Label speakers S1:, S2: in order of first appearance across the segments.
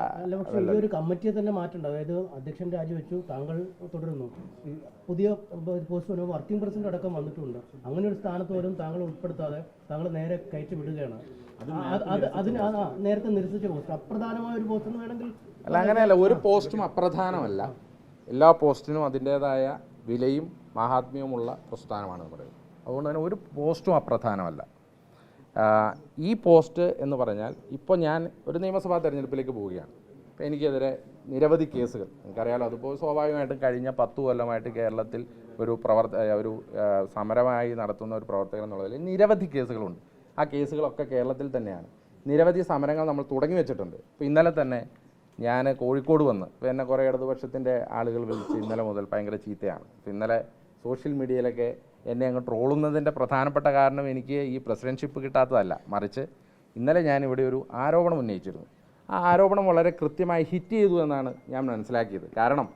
S1: അല്ല പക്ഷേ ഈ ഒരു കമ്മിറ്റിയെ തന്നെ മാറ്റണ്ട. അതായത് അധ്യക്ഷൻ രാജിവെച്ചു താങ്കൾ തുടരുന്നു. പുതിയ പോസ്റ്റ് വരുമ്പോൾ വർക്കിംഗ് പ്രസിഡന്റ് അടക്കം വന്നിട്ടുണ്ട്. അങ്ങനെ ഒരു സ്ഥാനത്ത് വരും താങ്കൾ ഉൾപ്പെടുത്താതെ താങ്കൾ നേരെ കയറ്റി വിടുകയാണ്. അത് അതിന് നേരത്തെ നിരസിച്ച പോസ്റ്റ് അപ്രധാനമായ ഒരു പോസ്റ്റ് വേണമെങ്കിൽ
S2: അല്ല അങ്ങനെയല്ല ഒരു പോസ്റ്റും അപ്രധാനമല്ല. എല്ലാ പോസ്റ്റിനും അതിന്റേതായ വിലയും മഹാത്മ്യവുമുള്ള പ്രസ്ഥാനമാണ് നമ്മുടെ അതുകൊണ്ട് തന്നെ ഒരു പോസ്റ്റും അപ്രധാനമല്ല. ഈ പോസ്റ്റ് എന്ന് പറഞ്ഞാൽ ഇപ്പോൾ ഞാൻ ഒരു നിയമസഭാ തെരഞ്ഞെടുപ്പിലേക്ക് പോവുകയാണ്. അപ്പോൾ എനിക്കെതിരെ നിരവധി കേസുകൾ. നിങ്ങൾക്കറിയാലോ അതിപ്പോൾ സ്വാഭാവികമായിട്ടും കഴിഞ്ഞ പത്ത് കൊല്ലമായിട്ട് കേരളത്തിൽ ഒരു പ്രവർത്ത ഒരു സമരമായി നടത്തുന്ന ഒരു പ്രവർത്തകൻ എന്നുള്ളതിൽ നിരവധി കേസുകളുണ്ട്. ആ കേസുകളൊക്കെ കേരളത്തിൽ തന്നെയാണ്. നിരവധി സമരങ്ങൾ നമ്മൾ തുടങ്ങി വെച്ചിട്ടുണ്ട്. ഇപ്പോൾ ഇന്നലെ തന്നെ ഞാൻ കോഴിക്കോട് വന്ന് ഇപ്പോൾ എന്നെ കുറേ ഇടതുപക്ഷത്തിന്റെ ആളുകൾ വിളിച്ച് ഇന്നലെ മുതൽ ഭയങ്കര ചീത്തയാണ്. ഇന്നലെ സോഷ്യൽ മീഡിയയിലൊക്കെ എന്നെ അങ്ങ് ട്രോളുന്നതിന്റെ പ്രധാനപ്പെട്ട കാരണം എനിക്ക് ഈ പ്രസിഡൻഷിപ്പ് കിട്ടാത്തതല്ല. മറിച്ച് ഇന്നലെ ഞാൻ ഇവിടെ ഒരു ആരോപണം ഉന്നയിച്ചിരുന്നു. ആ ആരോപണം വളരെ കൃത്യമായി ഹിറ്റ് ചെയ്തു എന്നാണ് ഞാൻ മനസ്സിലാക്കിയത്. കാരണം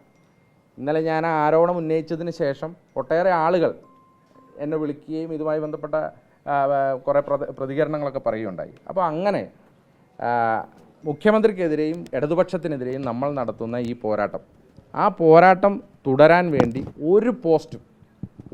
S2: ഇന്നലെ ഞാൻ ആ ആരോപണം ഉന്നയിച്ചതിന് ശേഷം ഒട്ടേറെ ആളുകൾ എന്നെ വിളിക്കുകയും ഇതുമായി ബന്ധപ്പെട്ട കുറേ പ്രത- പ്രതികരണങ്ങളൊക്കെ പറയുകയുണ്ടായി. അപ്പോൾ അങ്ങനെ മുഖ്യമന്ത്രിക്കെതിരെയും ഇടതുപക്ഷത്തിനെതിരെയും നമ്മൾ നടത്തുന്ന ഈ പോരാട്ടം. ആ പോരാട്ടം തുടരാൻ വേണ്ടി ഒരു പോസ്റ്റും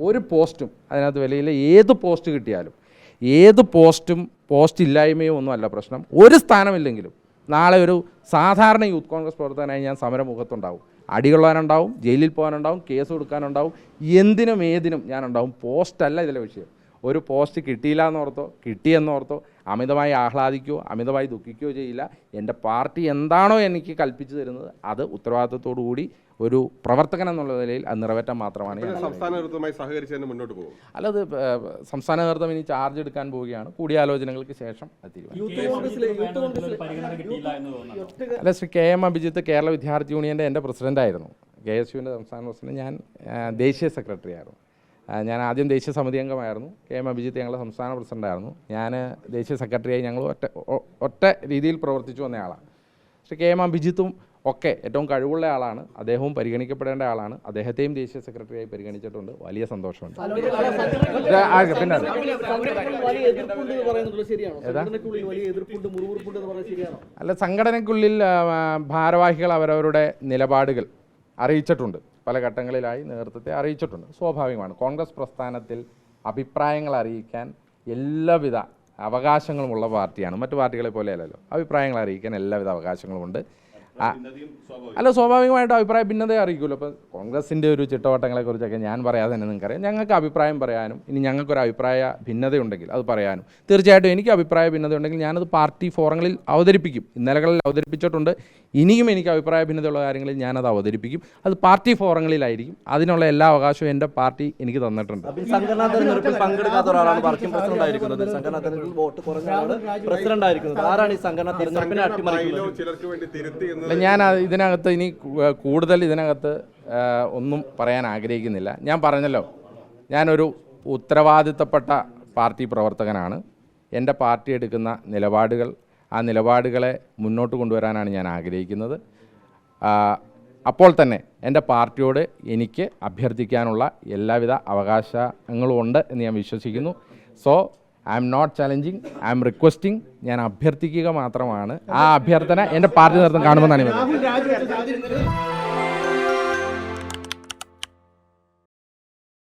S2: ഒരു പോസ്റ്റും അതിനകത്ത് വിലയിൽ ഏത് പോസ്റ്റ് കിട്ടിയാലും ഏത് പോസ്റ്റും പോസ്റ്റ് ഇല്ലായ്മയോ ഒന്നും അല്ല പ്രശ്നം. ഒരു സ്ഥാനമില്ലെങ്കിലും നാളെ ഒരു സാധാരണ യൂത്ത് കോൺഗ്രസ് പ്രവർത്തകനായി ഞാൻ സമരമുഖത്തുണ്ടാവും. അടികൊള്ളാനുണ്ടാവും ജയിലിൽ പോകാനുണ്ടാവും കേസ് കൊടുക്കാനുണ്ടാവും എന്തിനും ഏതിനും ഞാനുണ്ടാവും. പോസ്റ്റല്ല ഇതിലെ വിഷയം. ഒരു പോസ്റ്റ് കിട്ടിയില്ല എന്നോർത്തോ കിട്ടിയെന്നോർത്തോ അമിതമായി ആഹ്ലാദിക്കുകയോ അമിതമായി ദുഃഖിക്കുകയോ ചെയ്യില്ല. എന്റെ പാർട്ടി എന്താണോ എനിക്ക് കൽപ്പിച്ചു തരുന്നത് അത് ഉത്തരവാദിത്വത്തോടു കൂടി ഒരു പ്രവർത്തകൻ എന്നുള്ള നിലയിൽ അത് നിറവേറ്റാൻ മാത്രമാണ്
S3: സംസ്ഥാന നേതൃത്വമായി സഹകരിച്ച് തന്നെ മുന്നോട്ട് പോകും.
S2: അല്ലത് അത് സംസ്ഥാന നേതൃത്വം ഇനി ചാർജ് എടുക്കാൻ പോവുകയാണ്. കൂടിയാലോചനകൾക്ക് ശേഷം അത് തീരുമാനിക്കും.
S4: പരിഗണന കിട്ടിയില്ല എന്ന് തോന്നുന്നു.
S2: അല്ല ശ്രീ കെ എം അഭിജിത്ത് കേരള വിദ്യാർത്ഥി യൂണിയന്റെ എന്റെ പ്രസിഡന്റായിരുന്നു കെ എസ് യുവിന്റെ സംസ്ഥാന പ്രസിഡന്റ് ഞാൻ ദേശീയ സെക്രട്ടറി ആയിരുന്നു. ഞാൻ ആദ്യം ദേശീയ സമിതി അംഗമായിരുന്നു. കെ എം അഭിജിത്ത് ഞങ്ങളുടെ സംസ്ഥാന പ്രസിഡന്റായിരുന്നു ഞാൻ ദേശീയ സെക്രട്ടറിയായി ഞങ്ങൾ ഒറ്റ ഒറ്റ രീതിയിൽ പ്രവർത്തിച്ചു വന്നയാളാണ്. പക്ഷേ ശ്രീ കെ എം അഭിജിത്തും ഒക്കെ ഏറ്റവും കഴിവുള്ള ആളാണ് അദ്ദേഹവും പരിഗണിക്കപ്പെടേണ്ട ആളാണ് അദ്ദേഹത്തെയും ദേശീയ സെക്രട്ടറിയായി പരിഗണിച്ചിട്ടുണ്ട്. വലിയ സന്തോഷമുണ്ട്. പിന്നെ
S5: വലിയ എതിർപ്പുണ്ട് എന്ന് പറയുന്നത് ശരിയാണോ? സംഘടനയ്ക്കുള്ളിൽ വലിയ എതിർപ്പുണ്ട് മുറിവുറുപ്പുണ്ട് എന്ന് പറയുന്നത് ശരിയാണോ?
S2: അല്ല സംഘടനയ്ക്കുള്ളിൽ ഭാരവാഹികൾ അവരവരുടെ നിലപാടുകൾ അറിയിച്ചിട്ടുണ്ട്. പല ഘട്ടങ്ങളിലായി നേതൃത്വത്തെ അറിയിച്ചിട്ടുണ്ട്. സ്വാഭാവികമാണ്. കോൺഗ്രസ് പ്രസ്ഥാനത്തിൽ അഭിപ്രായങ്ങൾ അറിയിക്കാൻ എല്ലാവിധ അവകാശങ്ങളുമുള്ള പാർട്ടിയാണ്. മറ്റു പാർട്ടികളെ പോലെയല്ലല്ലോ അഭിപ്രായങ്ങൾ അറിയിക്കാൻ എല്ലാവിധ അവകാശങ്ങളുമുണ്ട്. അല്ല സ്വാഭാവികമായിട്ടും അഭിപ്രായ ഭിന്നതയെ അറിയിക്കുമല്ലോ. അപ്പോൾ കോൺഗ്രസിന്റെ ഒരു ചിട്ടവട്ടങ്ങളെക്കുറിച്ചൊക്കെ ഞാൻ പറയാതെ തന്നെ നിങ്ങൾക്കറിയാം. ഞങ്ങൾക്ക് അഭിപ്രായം പറയാനും ഇനി ഞങ്ങൾക്കൊരു അഭിപ്രായ ഭിന്നതയുണ്ടെങ്കിൽ അത് പറയാനും. തീർച്ചയായിട്ടും എനിക്ക് അഭിപ്രായ ഭിന്നതയുണ്ടെങ്കിൽ ഞാനത് പാർട്ടി ഫോറങ്ങളിൽ അവതരിപ്പിക്കും. ഇന്നലകളിൽ അവതരിപ്പിച്ചിട്ടുണ്ട്. ഇനിയും എനിക്ക് അഭിപ്രായ ഭിന്നതയുള്ള കാര്യങ്ങളിൽ ഞാനത് അവതരിപ്പിക്കും. അത് പാർട്ടി ഫോറങ്ങളിലായിരിക്കും. അതിനുള്ള എല്ലാ അവകാശവും എന്റെ പാർട്ടി എനിക്ക് തന്നിട്ടുണ്ട്.
S6: സംഘടനാ തെരഞ്ഞെടുപ്പിൽ പങ്കെടുക്കാത്ത ഒരാളാണ് വർക്കിംഗ് പ്രസിഡന്റ് ആയിരിക്കുന്നത്. സംഘടനാ തെരഞ്ഞെടുപ്പിൽ വോട്ട് കുറഞ്ഞ പ്രസിഡന്റ് ആയിരിക്കുന്നത് ആരാണ് ഈ സംഘടനാ തെരഞ്ഞെടുപ്പിനെ അട്ടിമറിക്കുന്നത്?
S2: ഞാൻ ഇതിനകത്ത് ഇനി കൂടുതൽ ഇതിനകത്ത് ഒന്നും പറയാൻ ആഗ്രഹിക്കുന്നില്ല. ഞാൻ പറഞ്ഞല്ലോ ഞാനൊരു ഉത്തരവാദിത്തപ്പെട്ട പാർട്ടി പ്രവർത്തകനാണ്. എന്റെ പാർട്ടി എടുക്കുന്ന നിലപാടുകൾ ആ നിലപാടുകളെ മുന്നോട്ട് കൊണ്ടുവരാനാണ് ഞാൻ ആഗ്രഹിക്കുന്നത്. അപ്പോൾ തന്നെ എന്റെ പാർട്ടിയോട് എനിക്ക് അഭ്യർത്ഥിക്കാനുള്ള എല്ലാവിധ അവകാശങ്ങളും ഉണ്ട് എന്ന് ഞാൻ വിശ്വസിക്കുന്നു. So I'm not challenging I'm requesting ഞാൻ അഭ്യർത്ഥിക്കുക മാത്രമാണ്. ആ അഭ്യർത്ഥന എന്റെ പാർട്ടി നേതൃത്വം കാണുമെന്നാണ്